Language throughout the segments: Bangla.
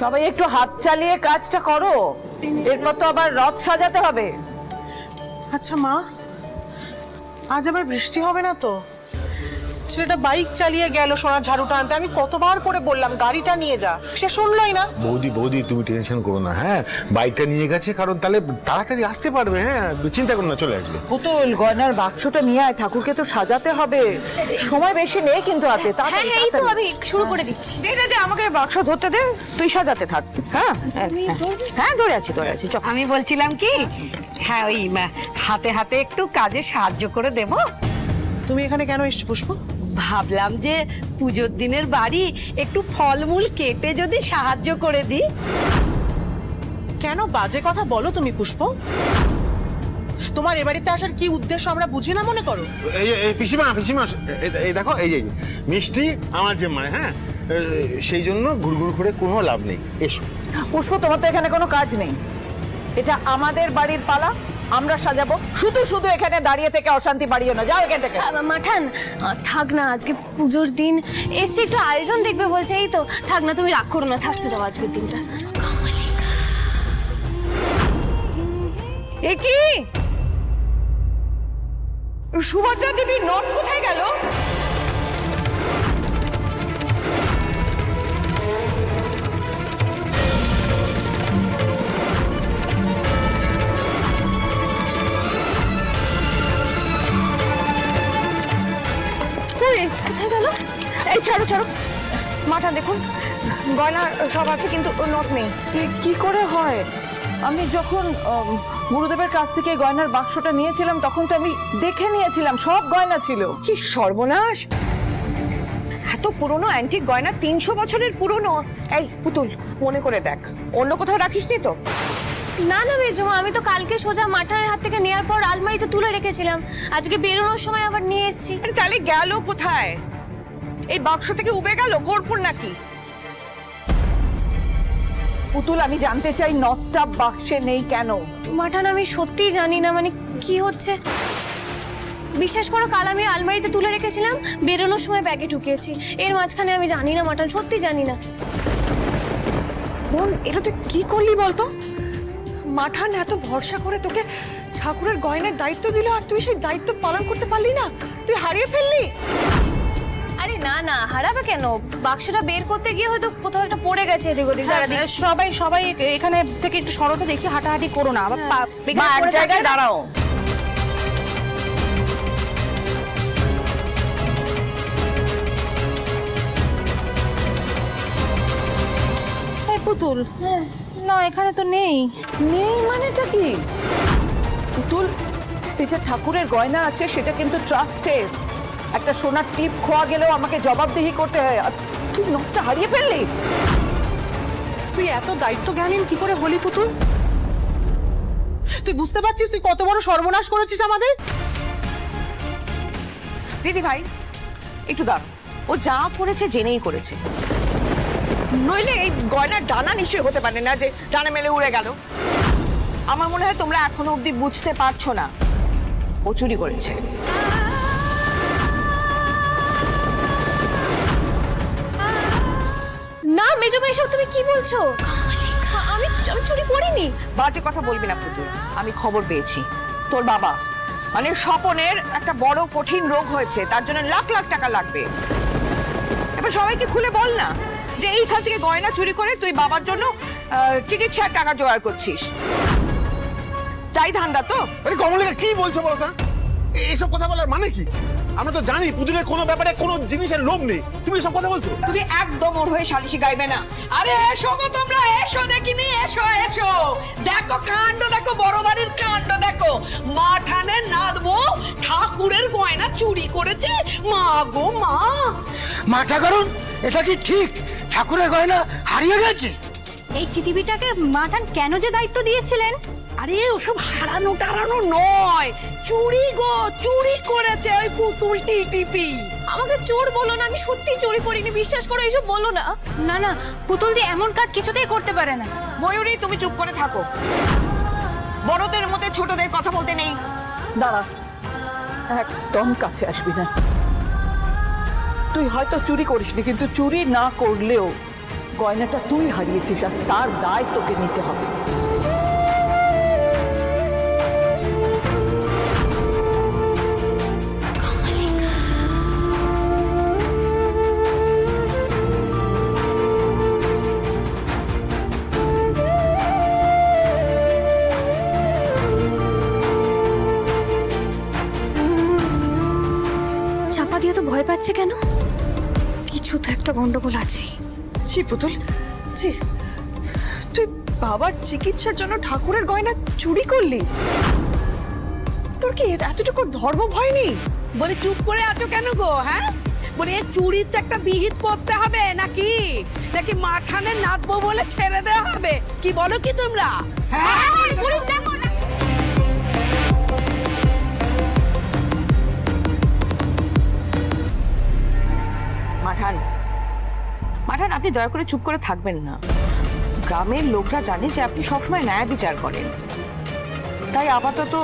সবাই একটু হাত চালিয়ে কাজটা করো। এরপর তো আবার রথ সাজাতে হবে। আচ্ছা মা, আজ আবার বৃষ্টি হবে না তো? ছেলেটা বাইক চালিয়ে গেল সোনার ঝাড়ুটা আনতে। আমি কতবার করে বললাম গাড়িটা নিয়ে যা। সে শুনলই না। বৌদি বৌদি তুমি টেনশন করো না হ্যাঁ? বাইকটা নিয়ে গেছে কারণ তাহলে তাড়াতাড়ি আসতে পারবে হ্যাঁ? চিন্তা করো না চলে আসবে। পুতুল গয়নার বাক্সটা নিয়ে আয় ঠাকুরকে তো সাজাতে হবে। সময় বেশি নেই কিন্তু হাতে হ্যাঁ তাড়াতাড়ি, হ্যাঁ এই তো আমি শুরু করে দিচ্ছি। দে দে দে আমাকে বাক্স ধরতে দে তুই সাজাতে থাক হ্যাঁ? হ্যাঁ, হ্যাঁ। ধরে আছি ধরে আছি চল। আমি বলছিলাম কি হ্যাঁ ওই হাতে হাতে একটু কাজে সাহায্য করে দেব। তুমি এখানে কেন এসছো পুষ্প? ভাবলাম যে পুজোর দিনের বাড়ি একটু ফলমূল কেটে যদি সাহায্য করে দিই। কেন বাজে কথা বলো তুমি পুষ্প? তোমার এ বাড়িতে আসার কি উদ্দেশ্য আমরা বুঝি না মনে করো? এই এই পিসিমা পিসিমা এই- এই দেখো এই যে মিষ্টি আমার যে মানে হ্যাঁ? এ, সেই জন্য ঘুরঘুর করে কোনো লাভ নেই। এসো। পুষ্প তোমার তো এখানে কোনো কাজ নেই। এটা আমাদের বাড়ির পালা। আমরা সাজাবো। শুধু শুধু এখানে দাঁড়িয়ে থেকে অশান্তি বাড়িও না। যাও এখান থেকে। মাঠান থাক না আজকে পুজোর দিন। এসে একটু আয়োজন দেখবে বলছে এই তো থাক না তুমি রাগ করো না থাকতে দাও আজকের দিনটা। এ কি? সুভদ্রা দেবীর নট কোথায় গেল? এই ছাড়ো ছাড়ো। মাথা দেখুন। গয়না সব আছে কিন্তু নট নেই। কি- কি করে হয়? আমি যখন গুরুদেবের কাছ থেকে এই গয়নার বাক্সটা নিয়েছিলাম তখন তো আমি দেখে নিয়েছিলাম সব গয়না ছিল। কি সর্বনাশ! এত পুরনো অ্যান্টিক গয়না তিনশো বছরের পুরনো। এই পুতুল মনে করে দেখ। অন্য কোথাও রাখিসনি তো? না না মেজমা আমি তো কালকে সোজা মাঠানের হাত থেকে নেওয়ার পর আলমারিতে তুলে রেখেছিলাম। আজকে বেরোনোর সময় আবার নিয়ে এসেছি। আরে তাহলে গেল কোথায়? এই বাক্স থেকে উবে গেল কর্পূর নাকি? পুতুল আমি জানতে চাই নথটা বাক্সে নেই কেন? মাঠান আমি সত্যিই জানি না মানে কি হচ্ছে? বিশ্বাস করো কাল আমি আলমারিতে তুলে রেখেছিলাম বেরোনোর সময় ব্যাগে ঢুকিয়েছি। এর মাঝখানে আমি জানি না মাঠান সত্যি জানি না। বোন এটা তুই কি করলি বলতো? মাঠান এত ভরসা করে তোকে ঠাকুরের গয়নার দায়িত্ব দিল আর তুই সেই দায়িত্ব পালন করতে পারলি না। তুই হারিয়ে ফেললি। না না হারাবে কেন? বাক্সটা বের করতে গিয়ে হয়তো কোথাও একটা পড়ে গেছে এদিক ওদিক দাঁড়া সবাই সবাই এখানে থেকে একটু সরতে দেখি হাঁটাহাঁটি করো না। আবার পা- বা এক জায়গায় দাঁড়াও। এই পুতুল। না এখানে তো নেই। নেই মানেটা কি? পুতুল যে ঠাকুরের গয়না আছে সেটা কিন্তু ট্রাস্টের একটা সোনার টিপ খোয়া গেলেও আমাকে জবাবদিহি করতে হয়। আর তুই নথটা হারিয়ে ফেললি? তুই এত দায়িত্ব জ্ঞানহীন কি করে হলি পুতুল? তুই বুঝতে পারছিস তুই কত বড় সর্বনাশ করেছিস আমাদের? দিদি ভাই একটু দাঁড় ও যা করেছে জেনেই করেছে। নইলে এই গয়নার ডানা নিশ্চয়ই হতে পারে না যে ডানা মেলে উড়ে গেল। আমার মনে হয় তোমরা এখনও অবধি বুঝতে পারছ না। ও চুরি করেছে। না মেজমা এসব তুমি কি বলছো? আমি আমি চুরি করিনি। বাজে কথা বলবি না পুতুল আমি খবর পেয়েছি। তোর বাবা মানে স্বপনের একটা বড় কঠিন রোগ হয়েছে তার জন্য লাখ লাখ টাকা লাগবে। এবার সবাইকে খুলে বল না যে এইখান থেকে গয়না চুরি করে তুই বাবার জন্য চিকিৎসার টাকা জোগাড় করছিস। তাই ধান্দা তো? আরে কমলিকা কি বলছো বলো তা? এইসব কথা বলার মানে কি? আমরা তো জানি পুতুলের কোনো ব্যাপারে কোনো জিনিসের লোভ নেই। তুমি এসব কথা বলছো? তুমি একদম ওর হয়ে সালিশি গাইবে না। আরে এসো গো তোমরা এসো দেখিনি এসো এসো। দেখো কাণ্ড দেখো বড় বাড়ির কাণ্ড দেখো। মাঠানে নাদবো ঠাকুরের গয়না চুরি করেছে। মা গো মা। মাথা কারণ এটা কি ঠিক? ঠাকুরের গয়না হারিয়ে গেছে? এই টিটিভিটাকে মাঠান কেন যে দায়িত্ব দিয়েছিলেন? আরে ওসব হারানো টারানো নয়। চুরি গো চুরি করেছে ওই পুতুল টিপি আমাকে চোর বলো না আমি সত্যি চুরি করিনি বিশ্বাস করো এসব বলো না। না না পুতুল দিয়ে এমন কাজ কিছুতেই করতে পারে না। ময়ূরী তুমি চুপ করে থাকো। বড়দের মধ্যে ছোটদের কথা বলতে নেই। দাঁড়া একদম কাছে আসবি না। তুই হয়তো চুরি করিসনি কিন্তু চুরি না করলেও গয়নাটা তুই হারিয়েছিস আর তার দায় তোকে নিতে হবে। চাপা দিয়ে তো ভয় পাচ্ছে কেন? কিছু তো একটা গন্ডগোল আছেই ছি পুতুল। ছি তুই বাবার চিকিৎসার জন্য ঠাকুরের গয়না চুরি করলি? তোর কি এতটুকু ধর্ম ভয় নেই? বলে চুপ করে আছো কেন গো হ্যাঁ? বলে এ চুরির তো একটা বিহিত করতে হবে নাকি? নাকি মাঠানে নাচবো বলে ছেড়ে দেওয়া হবে? কি বলো কি তোমরা? হ্যাঁ পুলিশ ডাকো আপনি দয়া করে চুপ করে থাকবেন না। গ্রামের লোকরা জানে যে আপনি সবসময় ন্যায় বিচার করেন। তাই আপাতত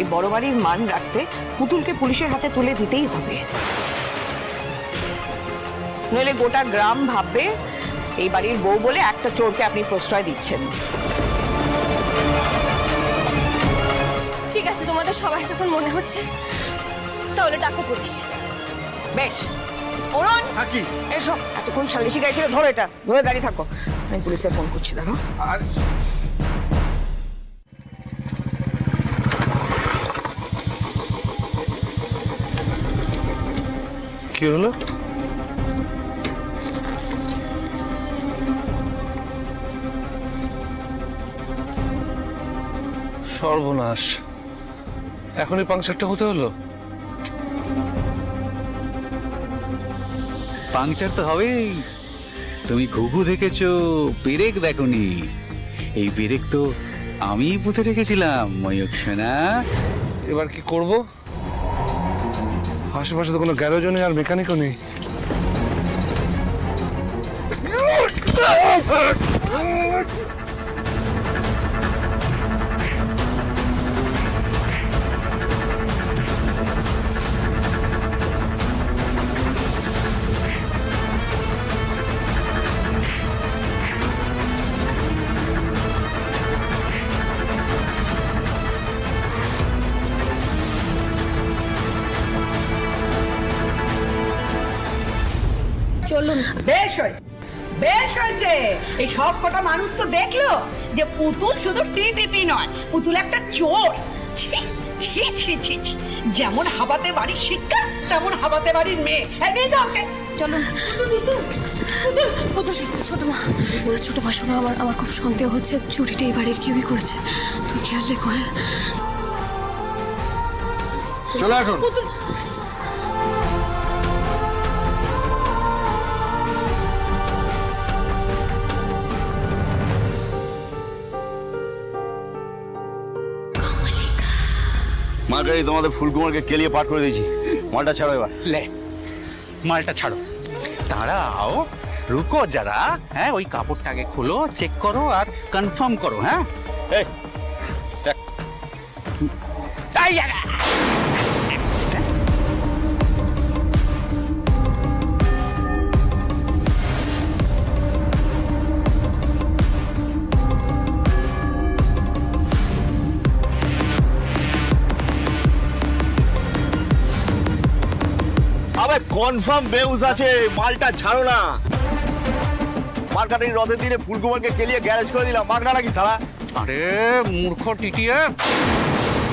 এই বড় বাড়ির মান রাখতে পুতুলকে পুলিশের হাতে তুলে দিতেই হবে। নইলে গোটা গ্রাম ভাববে এই বাড়ির বউ বলে একটা চোরকে আপনি প্রশ্রয় দিচ্ছেন। ঠিক আছে তোমাদের সবাই যখন মনে হচ্ছে তাহলে ডাকো পুলিশ। বেশ। অরুণ! কি এসো। এতক্ষণ সালিশি গাড়ি ছিল ধরো এটা। ধরে দাঁড়িয়ে থাকো। আমি পুলিশে ফোন করছি দাঁড়ো আর কি হলো? সর্বনাশ। এখনই পাংচারটা হতে হলো? পাংচার তো হবেই। তুমি ঘুঘু দেখেছ, পেরেক দেখনি। এই পেরেক তো আমি পুঁতে রেখেছিলাম ময়ূক সেনা। এবার কি করব? আশেপাশে তো কোনো গ্যারেজও নেই আর মেকানিকও নেই। পুতুল শুধু টিটিপি নয় পুতুল একটা চোর। ছি ছি ছি ছি ছি। যেমন হাবাতে বাড়ির শিক্ষা তেমন হাবাতে বাড়ির মেয়ে। এগিয়ে যাও ওকে। চলুন ছোট মা ছোট মা শোনো আমার আমার খুব সন্দেহ হচ্ছে। চুরিটা এই বাড়ির কেউই করেছে। তুই খেয়াল রেখো হ্যাঁ? চলে আসুন। মার্গারি তোমাদের ফুলকুমারকে কেলিয়ে পাঠ করে দিয়েছি? মালটা ছাড়ো এবার। লে মালটা ছাড়ো। দাঁড়াও রুকো যারা হ্যাঁ ওই কাপড়টাকে খোলো চেক করো আর কনফার্ম করো হ্যাঁ? এই কনফার্ম বেউজ আছে মালটা ছাড়ো না। মার্কাটের রদের দিনে ফুলকুমারকে কেলিয়ে গ্যারেজ করে দিলাম। মাগনা নাকি সারা আরে মূর্খ টিটিয়ে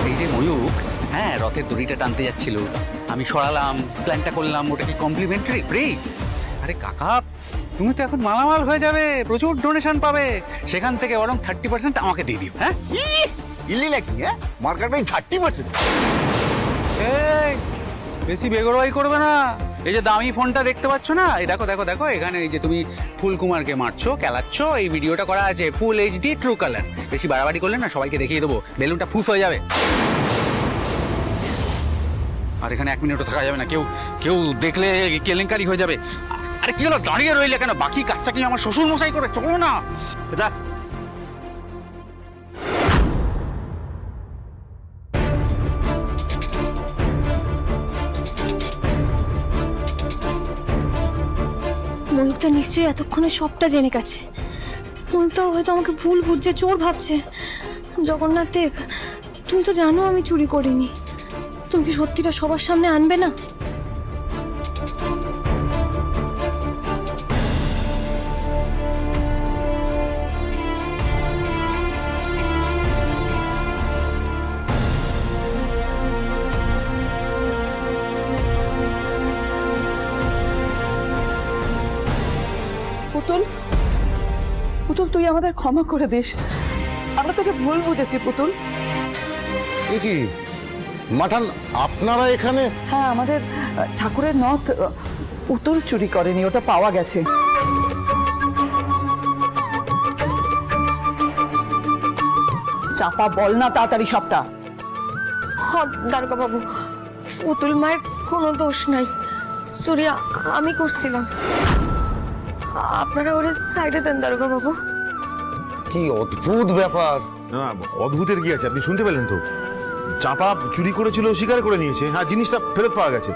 এই যে ময়ূক হ্যাঁ রথের দড়িটা টানতে যাচ্ছিল। আমি সরালাম প্ল্যানটা করলাম ওটা কি কমপ্লিমেন্টারি ফ্রি। আরে কাকা তুমি তো এখন মালামাল হয়ে যাবে প্রচুর ডোনেশন পাবে। সেখান থেকে বরং থার্টি পার্সেন্ট আমাকে দিয়ে দিও হ্যাঁ? ইল্লি নাকি হ্যাঁ? মার্কাটের থার্টি পার্সেন্ট বেশি বেগরবাই করবে না। এই যে দামি ফোনটা দেখতে পাচ্ছ না? এই দেখো দেখো দেখো, এখানে এই যে তুমি ফুলকুমারকে মারছো খেলাচ্ছ এই ভিডিওটা করা আছে ফুল এইচডি ট্রু কালার বেশি বাড়াবাড়ি করলে না সবাইকে দেখিয়ে দেবো, বেলুনটা ফুস হয়ে যাবে। আর এখানে এক মিনিটও থাকা যাবে না, কেউ কেউ দেখলে কেলেঙ্কারি হয়ে যাবে। আরে কি হলো, দাঁড়িয়ে রইলে কেন? বাকি কাজটা কি আমার শ্বশুর মশাই করে চলো না। যা ময়ূরটা নিশ্চয়ই এতক্ষণে সবটা জেনে গেছে। ময়ূরটাও হয়তো আমাকে ভুল বুঝছে, চোর ভাবছে। জগন্নাথ দেব, তুমি তো জানো আমি চুরি করিনি। তুমি কি সত্যিটা সবার সামনে আনবে না? আমাদের ক্ষমা করে দিস। আমরা তোকে ভুল বুঝেছি পুতুল। এ কি? মাঠান আপনারা এখানে? হ্যাঁ আমাদের আহ, ঠাকুরের নথ আহ, পুতুল চুরি করেনি ওটা পাওয়া গেছে। চাপা বল না তাড়াতাড়ি সবটা। হ দারোগা বাবু পুতুল মায়ের কোনো দোষ নাই। সুরিয়া আমি করছিলাম। আপনারা ওরে সাইডে দেন দারোগা বাবু কি অদ্ভুত ব্যাপার। না অদ্ভুতের কি আছে? আপনি শুনতে পেলেন তো? চাপা চুরি করেছিল স্বীকার করে নিয়েছে। হ্যাঁ জিনিসটা ফেরত পাওয়া গেছে।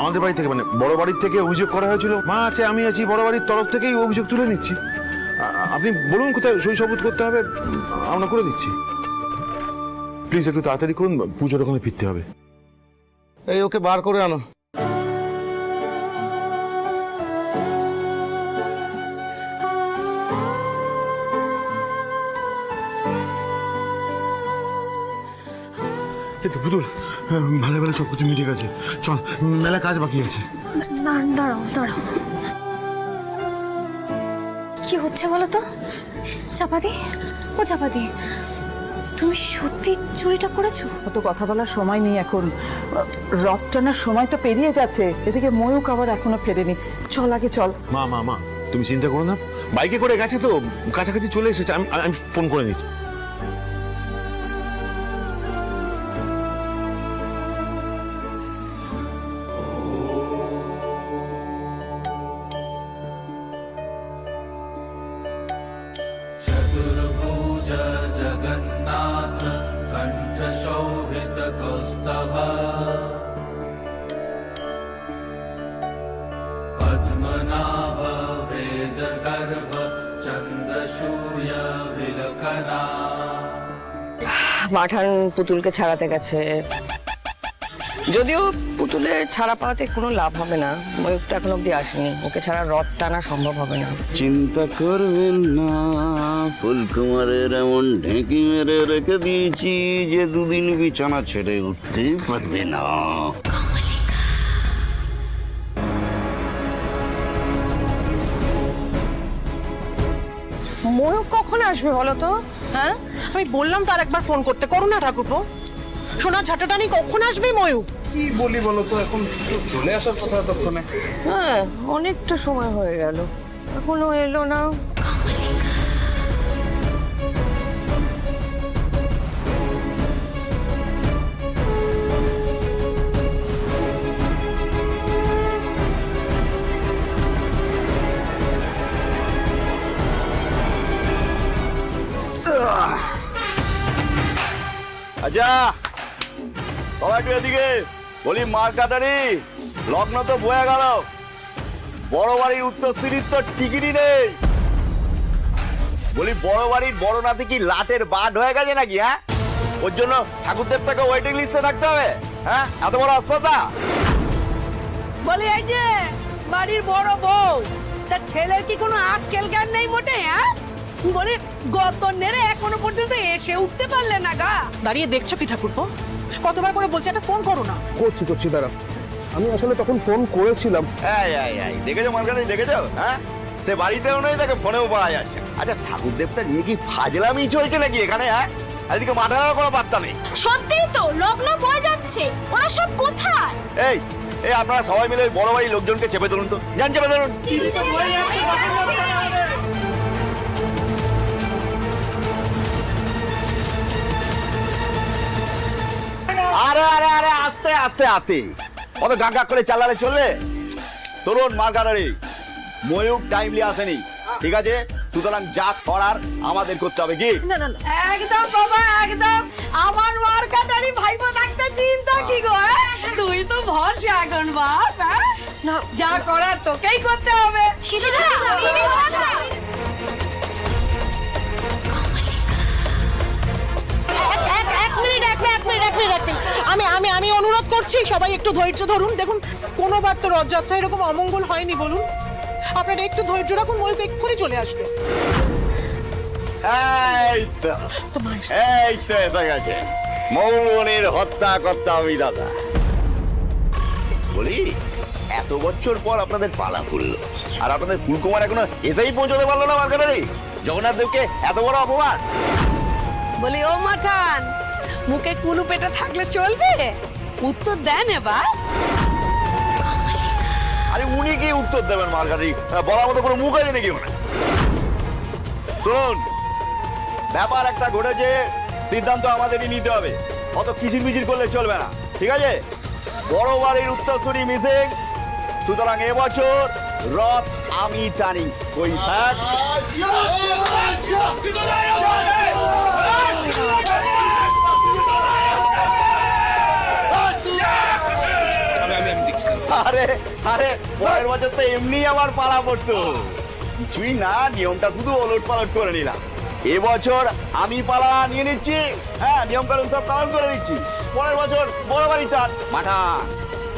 আমাদের বাড়ি থেকে মানে বড় বাড়ির থেকে অভিযোগ করা হয়েছিল। মা আছে আমি আছি বড় বাড়ির তরফ থেকেই অভিযোগ তুলে নিচ্ছি। আপনি বলুন কোথায় সই সাবুত করতে হবে আমরা করে দিচ্ছি। প্লিজ একটু তাড়াতাড়ি করুন পুজোর ওখানে ফিরতে হবে। এই ওকে বার করে আনো। কিন্তু পুতুল। ভালো ভালো সব কিছু মিটে গেছে। চল মেলা কাজ বাকি আছে। দাঁড়াও দাঁড়াও দাঁড়াও। কি হচ্ছে বলো তো? চাপাতি ও চাপাতি তুমি সত্যি চুরিটা করেছ? অত কথা বলার সময় নেই এখন। রথ টানার সময় তো পেরিয়ে যাচ্ছে। এদিকে ময়ূক আবার এখনও ফেরেনি। চল আগে চল। মা মা মা তুমি চিন্তা করো না। বাইকে করে গেছে তো কাছাকাছি চলে এসেছে। আমি আমি ফোন করে নিচ্ছি। মাঠান পুতুলকে ছাড়াতে গেছে। যদিও পুতুলের ছাড়া পাওয়াতে কোনো লাভ হবে না ময়ূর তো এখন অব্দি আসেনি। ওকে ছাড়া রথ টানা সম্ভব হবে না। চিন্তা করবেন না ফুলকুমারের এমন ঢেঁকি মেরে রেখে দিয়েছি যে দুদিন বিছানা ছেড়ে উঠতেই পারবে না। ময়ূর কখন আসবে বলো তো? হ্যাঁ? আমি বললাম তো আর একবার ফোন করতে। করো না ঠাকুরপো। সোনার ঝাঁটাটানি কখন আসবে ময়ূক কি বলি বলো তো এখন চলে আসার কথা তখন হ্যাঁ অনেকটা সময় হয়ে গেল। এখনও এলো না। আচ্ছা। সবাই একটু এদিকে। বলি, মার কাটারি লগ্ন তো বয়ে গেল। বড় বাড়ির উত্তর সিরিজ তো টিকিটই নেই। বলি, বড় বাড়ির বড় নাতি কি লাটের বাট হয়ে গেছে নাকি হ্যাঁ? ওর জন্য ঠাকুর দেবতাকে ওয়েটিং লিস্টে থাকতে হবে হ্যাঁ? এত বড় অস্ত্রতা বলি, এই যে, বাড়ির বড় বউ তার ছেলের কি কোনো আক্কেল জ্ঞান নেই মোটে হ্যাঁ? বলি গত নেড়ে এখনও পর্যন্ত এসে উঠতে পারলে না গা। দাঁড়িয়ে দেখছ কি ঠাকুরপো? কতবার করে বলছি একটা ফোন করো না। করছি করছি দাঁড়া। আমি আসলে তখন ফোন করেছিলাম। এই এই এই দেখেছ মার্কারি দেখেছ? হ্যাঁ? সে বাড়িতেও নেই তাকে ফোনেও পাওয়া যাচ্ছে। আচ্ছা ঠাকুর দেবতা নিয়ে কি ফাজলামি চলছে নাকি এখানে হ্যাঁ? আর এদিকে মাঠানোর কোনো বার্তা নেই। সত্যিই তো লগ্ন বয়ে যাচ্ছে। ওরা সব কোথায়? এই এই আপনারা সবাই মিলে ওই বড় বাড়ির লোকজনকে চেপে ধরুন তো। যান চেপে ধরুন। আরে আরে আরে আস্তে আস্তে আস্তে। অত গাঁ গাঁ করে চালালে চলবে? তরুণ মার্গারি ময়ূর টাইমলি আসেনি। ঠিক আছে? সুতরাং যা করার আমাদের করতে হবে কি? একদম বাবা একদম। আমার মার কাটারি ভাইপো থাকতে চিন্তা কি গো হ্যাঁ? তুই তো ভরসা এখন বাপ হ্যাঁ? যা করার তোকেই করতে হবে। বলছি সবাই একটু ধৈর্য ধরুন। দেখুন কোনোবার তো রথযাত্রা এরকম অমঙ্গল হয়নি বলুন। আপনারা একটু ধৈর্য রাখুন ময়ূক এক্ষুনি চলে আসবে। এই তো তো মায়ের এই তো এসে গেছে। মৌবনের হত্যা কর্তা আমি দাদা বলি এত বছর পর আপনাদের পালা খুললো আর আপনাদের ফুলকুমার এখনও এসেই পৌঁছতে পারল না মার্কেটারি। জগন্নাথ দেবকে এত বড় অপমান। বলি ও মাঠান মুখে কুলু পেটে থাকলে চলবে? উত্তর দেন এবার। আরে উনি কি উত্তর দেবেন মার্কেটারি বলার মতো কোনো মুখ আছে নাকি ওনার শুনুন ব্যাপার একটা ঘটেছে সিদ্ধান্ত আমাদেরই নিতে হবে। অত কিচির মিচির করলে চলবে না ঠিক আছে? বড় বাড়ির উত্তরসূরি মিসিং সুতরাং এবছর রথ আমি টানি। ওই স্যার। আরে আরে পরের বছর তো এমনি আমার পাড়া পড়তো। কিছুই না নিয়মটা শুধু ওলট পালট করে নিলাম। এবছর আমি পালা নিয়ে নিচ্ছি হ্যাঁ নিয়ম কানুন সব পালন করে দিচ্ছি পরের বছর বড় বাড়িটা মাঠা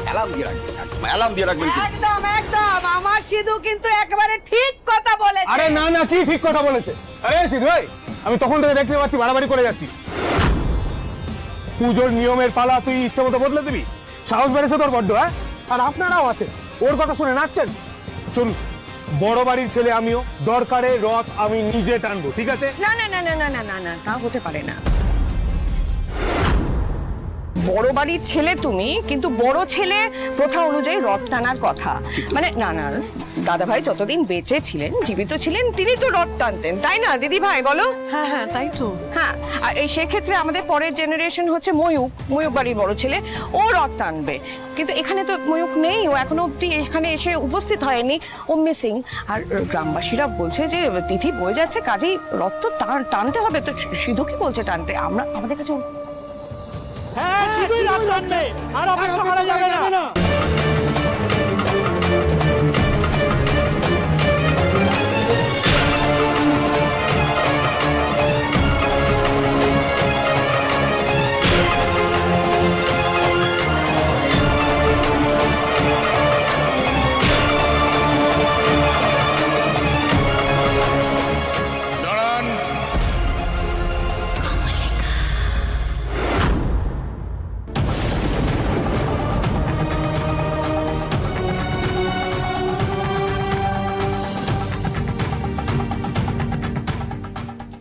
অ্যালার্ম দিয়ে রাখবেন অ্যালার্ম দিয়ে রাখবেন একদম একদম আমার সিধু কিন্তু একেবারে ঠিক কথা বলেছে। আরে না না কি ঠিক কথা বলেছে। আরে সিধু ভাই আমি তখন থেকে দেখতে পাচ্ছি বাড়াবাড়ি করে যাচ্ছি। পুজোর নিয়মের পালা তুই ইচ্ছে মতো বদলে দিবি। সাহস বেড়েছে তোর বড্ড হ্যাঁ? আর আপনারাও আছে ওর কথা শুনে নাচছেন? শুন বড় বাড়ির ছেলে আমিও, দরকারে রথ আমি নিজে টানবো, ঠিক আছে? না না না না না না না না, তা হতে পারে না। বড় বাড়ির ছেলে তুমি কিন্তু বড় ছেলে প্রথা অনুযায়ী রথ টানার কথা। মানে না না দাদা ভাই যতদিন বেঁচে ছিলেন জীবিত ছিলেন তিনি তো রথ টানতেন তাই না দিদি ভাই বলো? হ্যাঁ হ্যাঁ তাই তো। হ্যাঁ আর এই সেক্ষেত্রে আমাদের পরের জেনারেশন হচ্ছে ময়ূক ময়ূক বাড়ির বড় ছেলে ও রথ টানবে। কিন্তু এখানে তো ময়ূক নেই ও এখনও অব্দি এখানে এসে উপস্থিত হয়নি ও মিসিং আর গ্রামবাসীরা বলছে যে তিথি বয়ে যাচ্ছে কাজেই রথ তো টান- টানতে হবে তো সিধু কি বলছে টানতে? আমরা আমাদের কাছে আর অপেক্ষা করা যাবে না।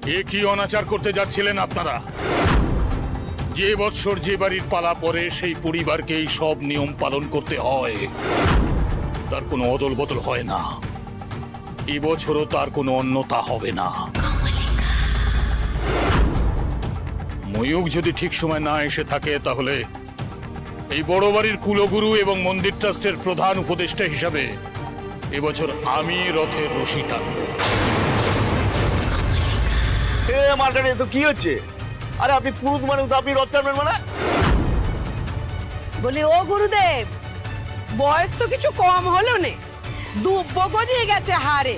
এ কি অনাচার করতে যাচ্ছিলেন আপনারা? যে বৎসর যে বাড়ির পালা পরে সেই পরিবারকেই সব নিয়ম পালন করতে হয়। তার কোনো অদল বদল হয় না। এবছরও তার কোনো অন্যতা হবে না। ময়ূক যদি ঠিক সময় না এসে থাকে, তাহলে এই বড় বাড়ির কুলগুরু এবং মন্দির ট্রাস্টের প্রধান উপদেষ্টা হিসাবে এবছর আমি রথের রশি টানবো। মার্কেটে তো কি হচ্ছে? আরে আপনি পুরুষ মানুষ আপনি রথ টানবেন মানে? বলি ও গুরুদেব বয়স তো কিছু কম হলো নে। দুব্ব গজিয়ে গেছে হারে।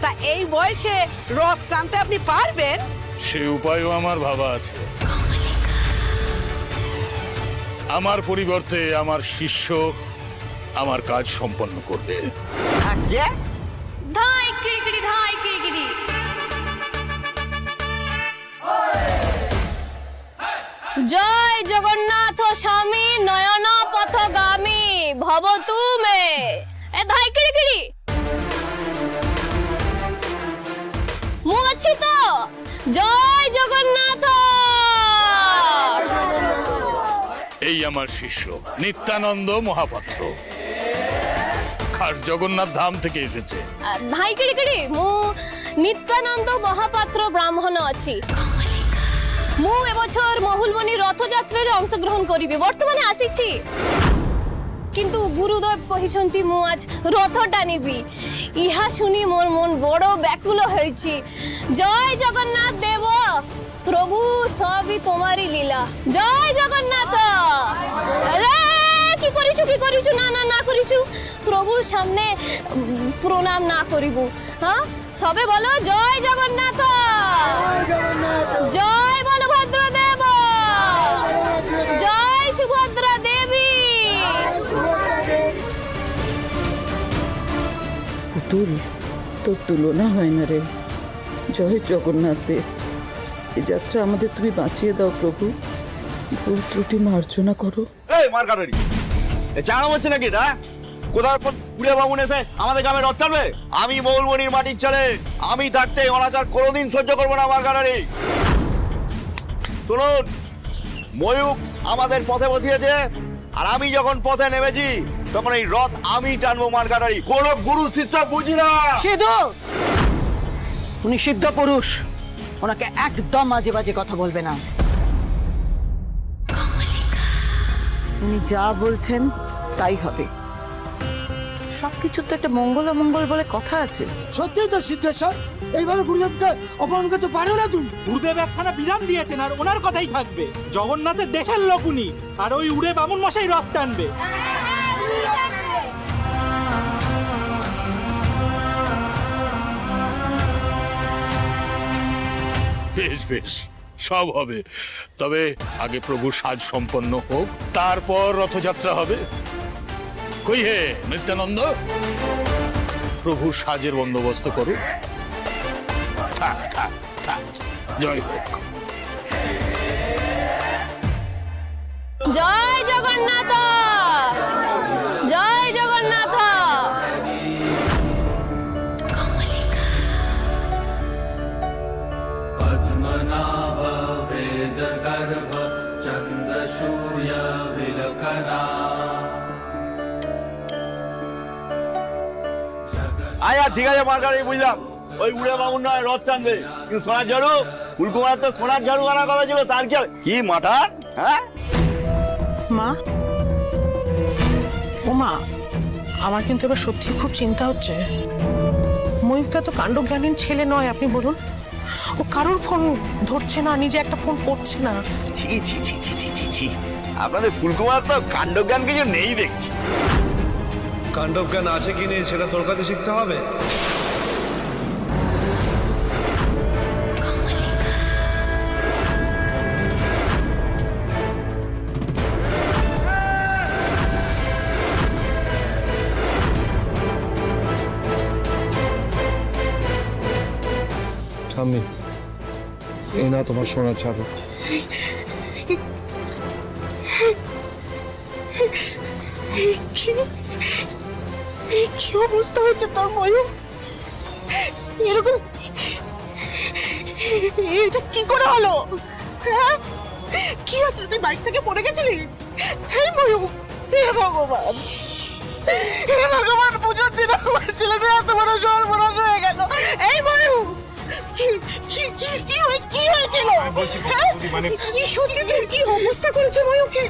তা এই বয়সে রথ টানতে আপনি পারবেন? সে উপায়ও আমার ভাবা আছে। আমার পরিবর্তে আমার শিষ্য আমার কাজ সম্পন্ন করবে। কে? ধাই কিরিকিরি ধাই কিরিকিরি জয় জগন্নাথ স্বামী নয়ন পথগামী ভব তুমে। এ ধাই কিরি কিরি। মু আছি তো। জয় জগন্নাথ। এই আমার শিষ্য নিত্যানন্দ মহাপাত্র। খাস জগন্নাথ ধাম থেকে এসেছে। ধাই কিরি কিরি মু নিত্যানন্দ মহাপাত্র ব্রাহ্মণ আছি। মু এবছর মহুলমণি রথযাত্রার অংশগ্রহণ করিবি বর্তমানে আসিছি। কিন্তু গুরুদেব কহিছন্তি, মু আজ রথ টানিবি ইহা শুনি মোর মন বড় ব্যাকুল হয়েছি। জয় জগন্নাথ দেব, প্রভু সবই তোমারই লীলা। জয় জগন্নাথ কি করিছু কি করিছু? না না না করিছু। প্রভুর সামনে প্রণাম না করিব। হ্যাঁ? সবে বলো, জয় জগন্নাথ, জয় পুতুল তোর তুলনা হয় না রে। জয় জগন্নাথ দেব এ যাত্রা আমাদের তুমি বাঁচিয়ে দাও প্রভু। ভুল ত্রুটি মার্জনা করো। এই, মার কাটারি চাঁড়া হচ্ছে নাকি এটা? কোথাও পুড়ে বামুন এসে আমাদের গ্রামে রথ টানবে? আমি মৌলমণির মাটির ছেলে। আমি থাকতে অনাচার কোনোদিন সহ্য করব না আমার শুনুন ময়ূক আমাদের পথে বসিয়েছে, আর আমি যখন পথে নেমেছি তখন এই রথ আমি টানবো মার কাটারি কোনো গুরু শিষ্য বুঝি না। সিধু উনি সিদ্ধ পুরুষ। ওনাকে একদম মাঝে বাজে কথা বলবে না। উনি যা বলছেন তাই হবে। সবকিছুর তো একটা মঙ্গল অমঙ্গল বলে কথা আছে। সত্যিই তো সিদ্ধেশ্বর এইভাবে গুরুদেবকে অপমান করতে পারো না তুমি। গুরুদেব একখানা বিধান দিয়েছেন আর ওনার কথাই থাকবে। জগন্নাথের দেশের লোক উনি আর ওই উড়ে বামুন মশাই রথ টানবে। বেশ বেশ, সব হবে। তবে আগে প্রভু সাজ সম্পন্ন হোক, তারপর রথযাত্রা হবে। কই হে, নিত্যানন্দ? প্রভু সাজের বন্দোবস্ত করো। থাক থাক থাক। জয় হোক। ঠিক আছে মার কাটারি বুঝলাম। ওই উড়ে বামুন নয় রথ টানবে। কিন্তু সোনার ঝাড়ু ফুলকুমার তো সোনার ঝাড়ু আনা কথা ছিল তার কি? কি মাঠান? হ্যাঁ? মা? ও মা আমার কিন্তু এবার সত্যি খুব চিন্তা হচ্ছে। ময়ূকটা তো কাণ্ডজ্ঞানীন ছেলে নয় আপনি বলুন। ও কারোর ফোন ধরছে না নিজে একটা ফোন করছে না। ছি ছি ছি ছি ছি ছি। আপনাদের ফুলকুমার তো কাণ্ডজ্ঞান কিছু নেই দেখছি। কাণ্ডজ্ঞান আছে কি নেই সেটা তোর কাছে শিখতে হবে? ঠাম্মি এই না তোমার সোনা ছাড়ো। কি অবস্থা হচ্ছে তোর ময়ূর এরকম এটা কি করে হলো? হ্যাঁ? কি হচ্ছে? তুই বাইক থেকে পড়ে গেছিলি? হে ময়ূর হে ভগবান। হে ভগবান, পুজোর দিন আমার ছেলেটা এত বড় সর্বনাশ হয়ে গেল। এই কি কি হয়েছে কি হয়েছিল? হ্যাঁ? কি সত্যি কি অবস্থা করেছে ময়ূরকে?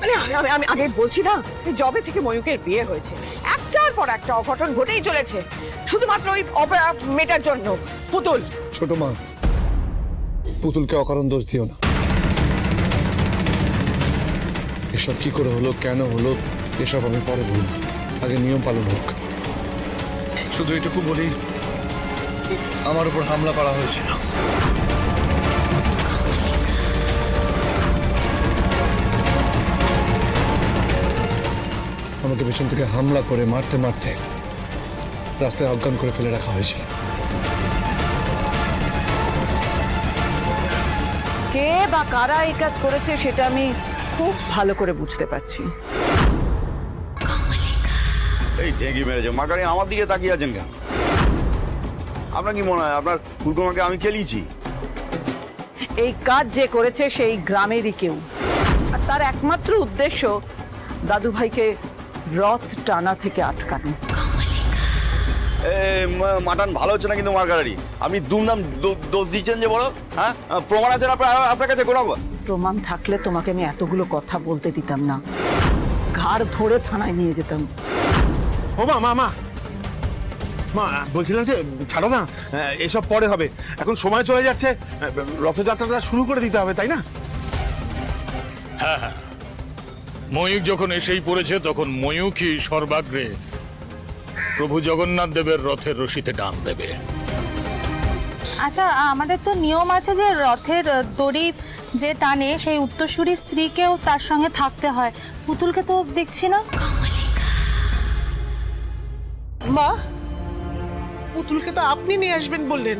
মানে আমি আমি আগে বলছি না এই জবে থেকে ময়ূকের বিয়ে হয়েছে একটার পর একটা অঘটন ঘটেই চলেছে শুধুমাত্র ওই অপরা মেটার জন্য। পুতুল। ছোট মা পুতুলকে অকারণ দোষ দিও না। এসব কি করে হলো কেন হলো এসব আমি পরে বলব। আগে নিয়ম পালন হোক। শুধু এটুকু বলি আমার উপর হামলা করা হয়েছিল। আমাকে পেছন থেকে হামলা করে মারতে মারতে রাস্তায় অজ্ঞান করে ফেলে রাখা হয়েছিল। কে বা কারা এই কাজ করেছে সেটা আমি খুব ভালো করে বুঝতে পারছি। এই ঢেঙ্গি মেরেছে। মাকারি আমার দিকে তাকিয়ে আছেন কেন? আপনার কি মনে হয়? আপনার ফুলকুমারকে আমি খেলিয়েছি এই কাজ যে করেছে সেই গ্রামেরই কেউ। আর তার একমাত্র উদ্দেশ্য দাদু ভাইকে রথ টানা থেকে আটকানো। এ ম- মাটন ভালো হচ্ছে না কিন্তু মার্কারি আপনি দুমদাম দো- দোষ দিচ্ছেন যে বড় হ্যাঁ? প্রমাণ আছে না আপনার? আপনার কাছে কোনো প্রমাণ থাকলে তোমাকে আমি এতগুলো কথা বলতে দিতাম না। ঘাড় ধরে থানায় নিয়ে যেতাম। ও মা মা মা। মা বলছিলাম যে ছাড়ো না এসব পরে হবে। এখন সময় চলে যাচ্ছে রথযাত্রাটা শুরু করে দিতে হবে তাই না? হ্যাঁ হ্যাঁ। ময়ূক যখন এসেই পড়েছে তখন ময়ূকই সর্বাগ্রে প্রভু জগন্নাথ দেবের রথের রশিতে টান দেবে। আচ্ছা আমাদের তো নিয়ম আছে যে রথের দড়ি যে টানে সেই উত্তরসূরি স্ত্রীকেও তার সঙ্গে থাকতে হয়। পুতুলকে তো দেখছি না। মা পুতুলকে তো আপনি নিয়ে আসবেন বললেন।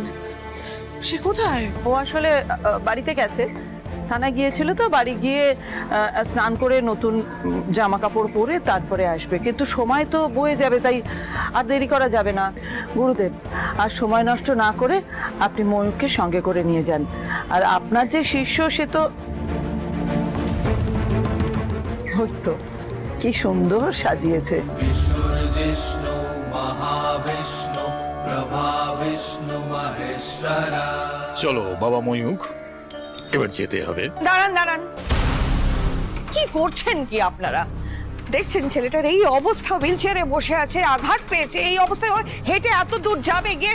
সে কোথায়? ও আসলে বাড়িতে গেছে। থানা গিয়েছিল তো বাড়ি গিয়ে স্নান করে নতুন জামা কাপড় পরে তারপরে আসবে। কিন্তু সময় তো বয়ে যাবে তাই আর দেরি করা যাবে না। গুরুদেব আর সময় নষ্ট না করে আপনি ময়ূরকে সঙ্গে করে নিয়ে যান। আর আপনার যে শিষ্য সে তো হইতো কি সুন্দর সাজিয়েছে। ঈশ্বর চলো বাবা ময়ূক এবার যেতে হবে। দাঁড়ান দাঁড়ান। কি করছেন কি আপনারা? দেখছেন ছেলেটার এই অবস্থা হুইল চেয়ারে বসে আছে আঘাত পেয়েছে এই অবস্থায় ও হেঁটে এত দূর যাবে গিয়ে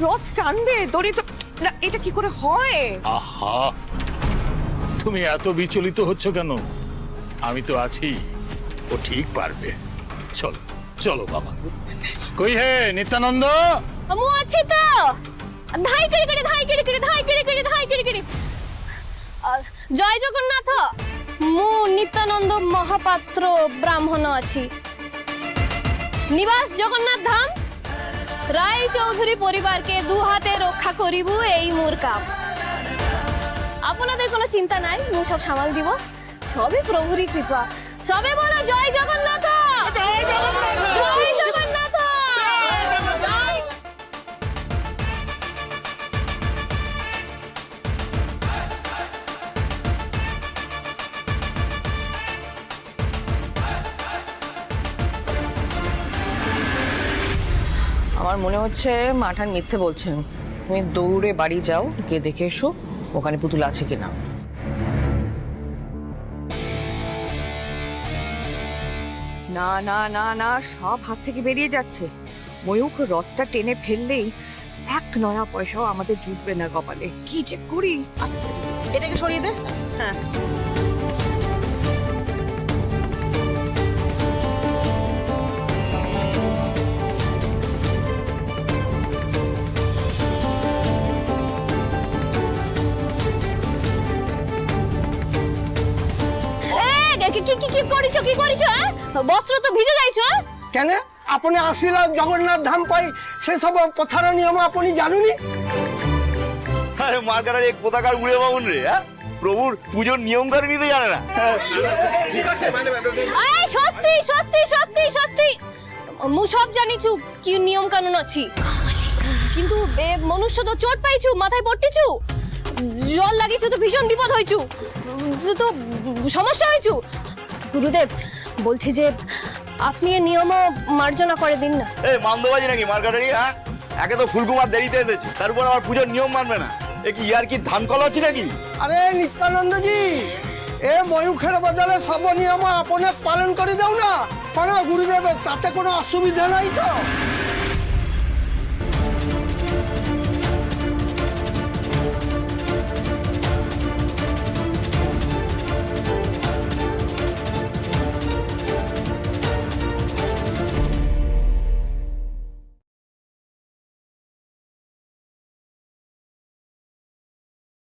রথ টানবে দড়ি তো না এটা কি করে হয়? আহা! তুমি এত বিচলিত হচ্ছ কেন? আমি তো আছি ও ঠিক পারবে। চলো চলো বাবা। কই হে নিত্যানন্দ? আমু আছে তো ধাই করে করে ধাই করে করে ধাই করে করে ধাই করে করে আহ, জয় জগন্নাথ ମୁଁ ନିତ୍ୟାନନ୍ଦ ମହାପାତ୍ର ବ୍ରାହ୍ମଣ ଅଛି নিবাস জগন্নাথ ধাম রায় চৌধুরী পরিবারকে দু হাতে রক্ষা করিবু এই মোর কাম আপনাদের কোনো চিন্তা নাই মু সব সামাল দিব সবই প্রভুরই কৃপা সবে বলো জয় জগন্নাথ জয় জগন্নাথ জয় জগন্নাথ আমার মনে হচ্ছে মাঠান মিথ্যে বলছেন। তুমি দৌড়ে বাড়ি যাও গিয়ে দেখে এসো ওখানে পুতুল আছে কিনা। না না না না সব হাত থেকে বেরিয়ে যাচ্ছে। ময়ূক রথটা টেনে ফেললেই এক নয়া পয়সাও আমাদের জুটবে না কপালে। কি যে করি? আস্তে এটাকে সরিয়ে দে। হ্যাঁ। করিছ হ্যাঁ? বস্ত্র তো ভিজে যাইছ হ্যাঁ? কেন? আপনি আসিলা জগন্নাথ ধাম পাই সেসব পথার নিয়ম আপনি জানুনি? আরে মার গাড়ার এক পতাকার উড়ে বামুন রে হ্যাঁ? প্রভুর পুজোর নিয়ম কানুনই তো জানে না। এই স্বস্তি স্বস্তি স্বস্তি স্বস্তি। মু সব জানিছু কি নিয়ম কানুন ଅଛି কিন্তু এ মনুষ্য তো চোট পাইছু মাথায় পড়তিছু জল লাগিছু তো ভীষণ বিপদ হইছু। তো- তো সমস্যা হইছু। গুরুদেব বলছি যে আপনি এ নিয়ম মার্জনা করে দিন না। এই মান্দবাজি নাকি মার্কাটারি হ্যাঁ? একে তো ফুলকুমার দেরিতে এসেছে তার উপর আবার পুজোর নিয়ম মানবে না। এ কি ইয়ার কি ধান কল আছে নাকি? আরে নিত্যানন্দজি এ ময়ূখের বদলে সব নিয়ম আপনি পালন করে দাও না। কেন গুরুদেব তাতে কোনো অসুবিধা নাই তো?